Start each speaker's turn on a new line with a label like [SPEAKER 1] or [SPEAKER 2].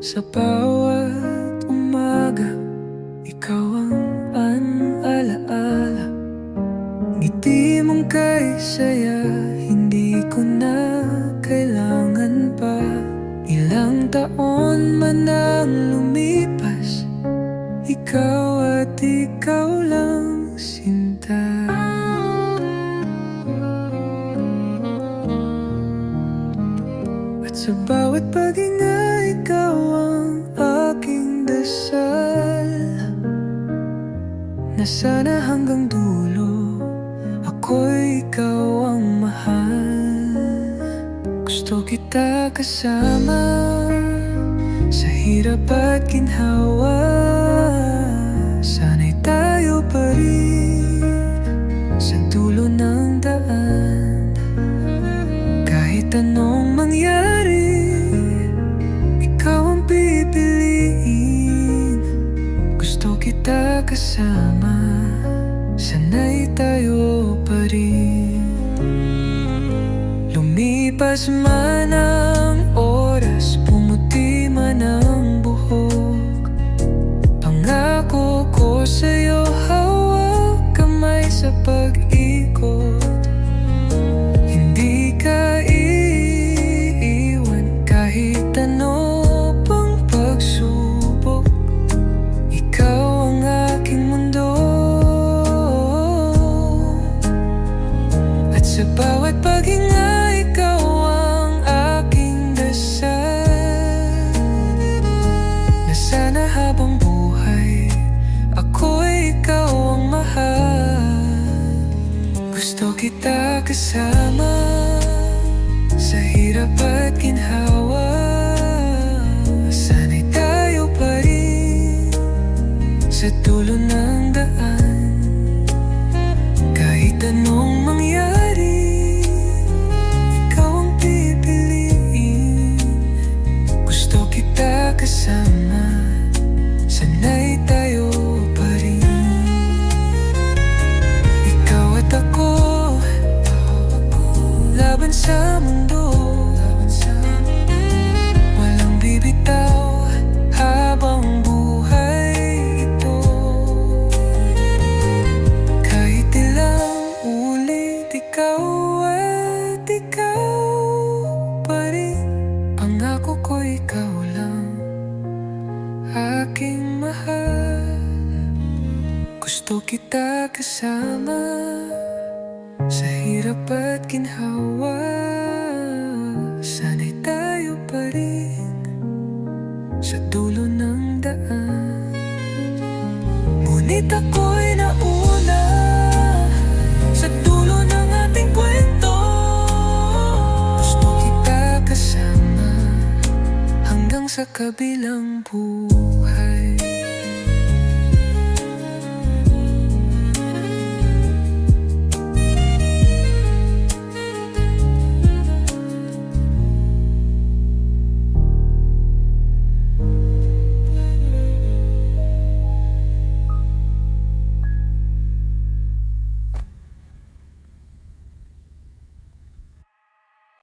[SPEAKER 1] Sa bawat umaga Ikaw ang alaala Ngiti mong kay saya Hindi ko na kailangan pa. Ilang taon man ang lumipas Ikaw at ikaw lang bawat paghinga ikaw ang aking dasal. Na sana hanggang dulo Ako'y ikaw ang mahal. Gusto kita kasama Sa hirap at ginhawa kita kasama Sana'y tayo pa Lumipas man ang oras Pumuti man ang buhok. Pangako ko sa'yo gusto kita kasama Sa hirap at ginhawa kita kasama Sana'y tayo pa rin. Ikaw at ako Laban sa mundo. Walang bibitaw Habang buhay ito. Kahit ilang ulit Ikaw at ikaw pa rin Pangako ko ikaw gusto kita kasama Sa hirap at ginhawa. Sana'y tayo pa rin Sa dulo ng daan. Ngunit ako'y nauna Sa dulo ng ating kwento. Gusto kita kasama Hanggang sa kabilang buwan